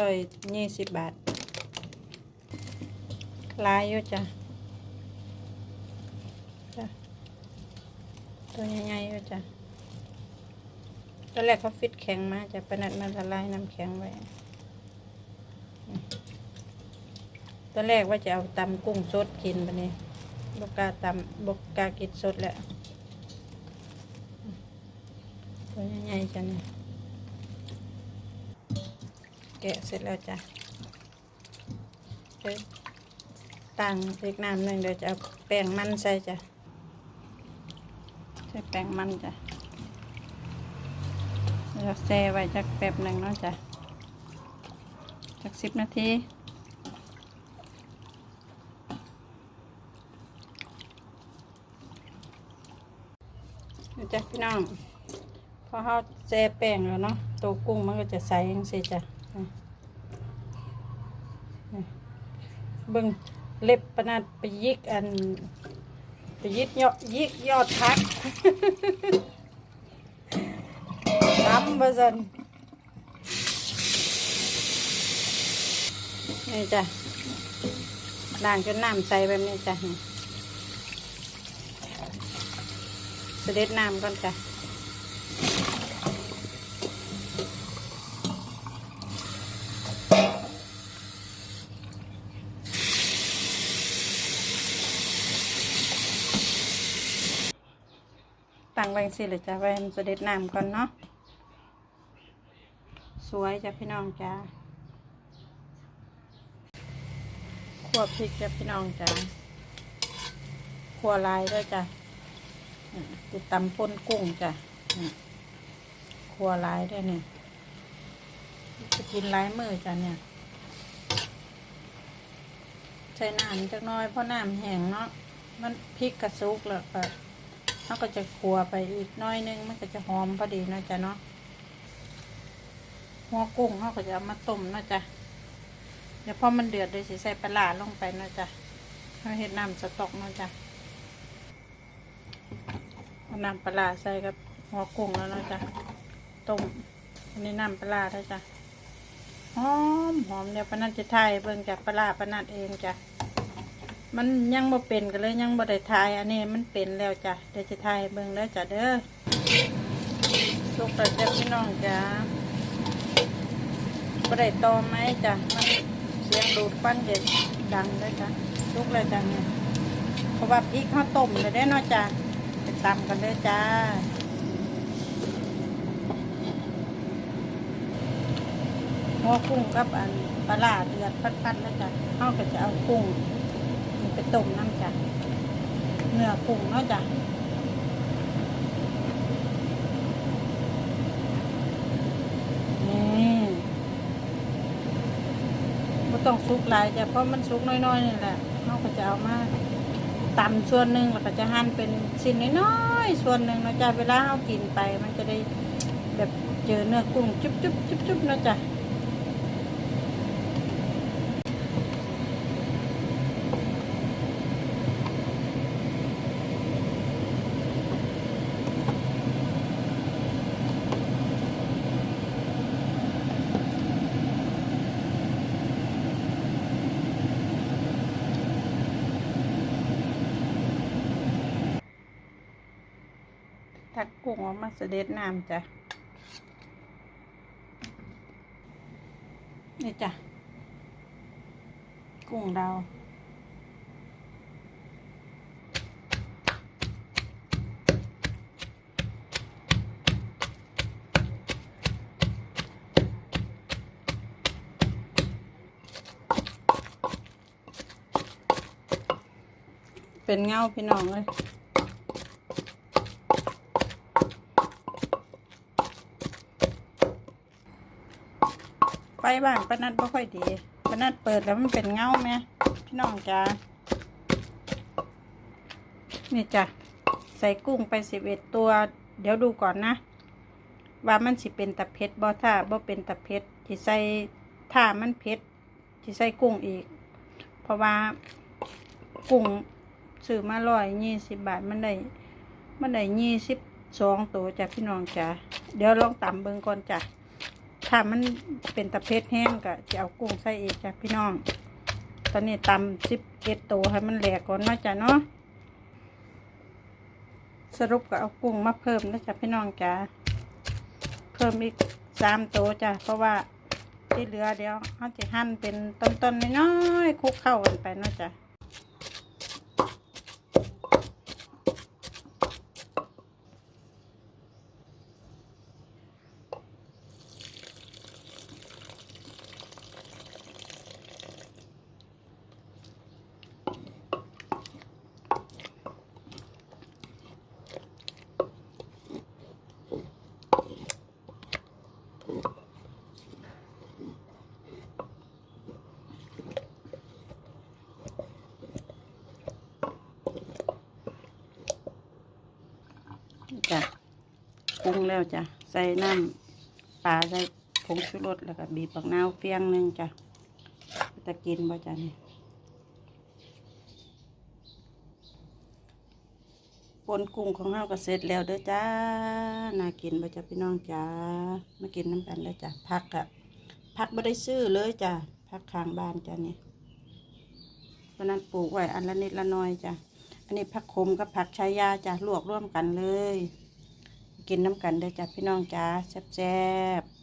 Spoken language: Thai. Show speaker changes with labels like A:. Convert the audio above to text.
A: ร้อยยี่สิบบาทหลายอยู่จ้ะจ้ะตัวใหญ่ๆอยู่จ้ะตอนแรกเขาฟิตแข็งมาจะประนัดมาละลายน้ำแข็งไว้ตอนแรกว่าจะเอาตำกุ้งสดกินไปนี้บกกาตำบกกากินสดแหละตัวใหญ่ๆจ้ะเนี่ย แกะเสร็จแล้วจ้ะเดี๋ยวตั้งอีกน้ำหนึ่งเดี๋ยวจะเอาแป้งมันใส่จ้ะใส่แป้งมันจ้ะเราแช่ไว้จักแป๊บหนึ่งเนาะจ้ะจักสิบนาทีนี่จ้ะพี่น้องพอเขาแช่แป้งแล้วเนาะตัวกุ้งมันก็จะใสยังสิจ้ะ เบิ่งเล็บปะนัดไปยิกอันไปยิกยอดยิกยอดพักทำบ่ซันนี่จ้ะล้างจนน้ำใสแบบนี้จ้ะเสด็จน้ำก่อนจ้ะ ตั้งไว้สิเลยจ้ะไว้มันเสด็จน้ำก่อนเนาะสวยจ้ะพี่น้องจ้าขัวพริกจ้ะพี่น้องจ้าขัวลายด้วยจ้ะติดตำป่นกุ้งจ้ะขัวลายด้วยเนี่ยจะกินลายมือจ้ะเนี่ยใช้น้ำจักน้อยเพราะน้ำแห้งเนาะมันพริกกระซุกแล้วก็ เขาก็จะคั่วไปอีกน้อยนึงมันก็จะหอมพอดีนะจ๊ะเนาะหัวกุ้งเขาก็จะเอามาต้มนะจ๊ะเดี๋ยวพอมันเดือดเลยสิใส่ปลาลงไปนะจ๊ะเขาเห็ดน้ำสต๊อกนะจ๊ะเอาน้ำปลาใส่กับหัวกุ้งแล้วนะจ๊ะต้มอันนี้น้ำปลาแล้วจ้ะหอมหอมเดี๋ยวปนัดจะไทยเบิ่งจากปลาร้าปนัดเองจ้ะ มันยังบ่เป็นก็เลยยังบ่ได้ทาย อันนี้มันเป็นแล้วจ้ะเดี๋ยวจะทายเบิ่งแล้วจ้ะเด้อสุกแล้วจ้ะพี่น้องจ้ะบ่ได้ตอไหมจ้ะมันเสียงดูดควันเด็ดดังเลยจ้ะสุกแล้วจ้ะเนี่ยเพราะว่าพริกข้าวต้มเลยได้เนาะจ้ะไปตำกันเลยจ้าหัวกุ้งกับอันปลาร้าเดือดพัดๆแล้วจ้ะเขาก็จะเอากุ้ง ไปต้มน้ำจ้ะเนื้อกุ้งเนาะจ้ะนี่ไม่ต้องซุกหลายจ้ะเพราะมันซุกน้อยๆนี่แหละเราก็จะเอามาตำส่วนหนึ่งแล้วก็จะหั่นเป็นชิ้นน้อยๆส่วนหนึ่งเนาะจ้ะเวลาเรากินไป มันจะได้แบบเจอเนื้อกุ้งจุ๊บจุ๊บจุ๊บจุ๊บเนาะจ้ะ ทักกุ้งออกมาเสด็จน้ำจ้ะ นี่จ้ะ กุ้งเราวเป็นเงาพี่น้องเลย ไฟบ้านปนัดบ่ค่อยดีปนัดเปิดแล้วมันเป็นเงาไหมพี่น้องจ้านี่จ้ะใส่กุ้งไปสิบเอ็ดตัว เดี๋ยวดูก่อนนะ ว่ามันสิเป็นตะเพ็ดบ่ถ้าบ่เป็นตะเพ็ดที่ใส่ถ้ามันเผ็ดที่ใส่กุ้งอีก เพราะว่ากุ้งซื้อมาร้อยยี่สิบบาทมันได้มันได้ยี่สิบสองตัวจ้ะพี่น้องจ้ะเดี๋ยวลองตำเบิ่งก่อนจ้ะ ถ้ามันเป็นตะเพ็ดแห้งก็จะเอากุ้งใส่อีกจ้ะพี่น้อง ตอนนี้ตำสิบเอ็ดตัวให้มันแหลกก่อนนาะจ้ะเนาะ สรุปก็เอากุ้งมาเพิ่มนะจ๊ะพี่น้องจ้ะ เพิ่มอีกสามตัวจ้ะ เพราะว่าที่เหลือเดี๋ยวเขาจะหั่นเป็นต้นๆน้อยๆคลุกเข้ากันไปนาะจ้ะ จ้ะปรุงแล้วจ้ะใส่น้ำปลาใส่ผงชูรสแล้วก็บีบบักนาวเฟียงหนึ่งจ้ะจะกินบ่จ้ะนี่ปนกุ้งของเราก็เสร็จแล้วเด้อจ้าน่ากินบ่จ้ะพี่น้องจ้ามากินน้ำกันเลยจ้ะพักอะพักไม่ได้ซื้อเลยจ้ะพักข้างบ้านจ้ะนี่เพราะนั้นปลูกไว้อันละนิดละน้อยจ้ะ อันนี้ผักขมกับผักชายาจะลวกร่วมกันเลย กินน้ำกันเด้จ้ะพี่น้องจ้าแซ่บๆ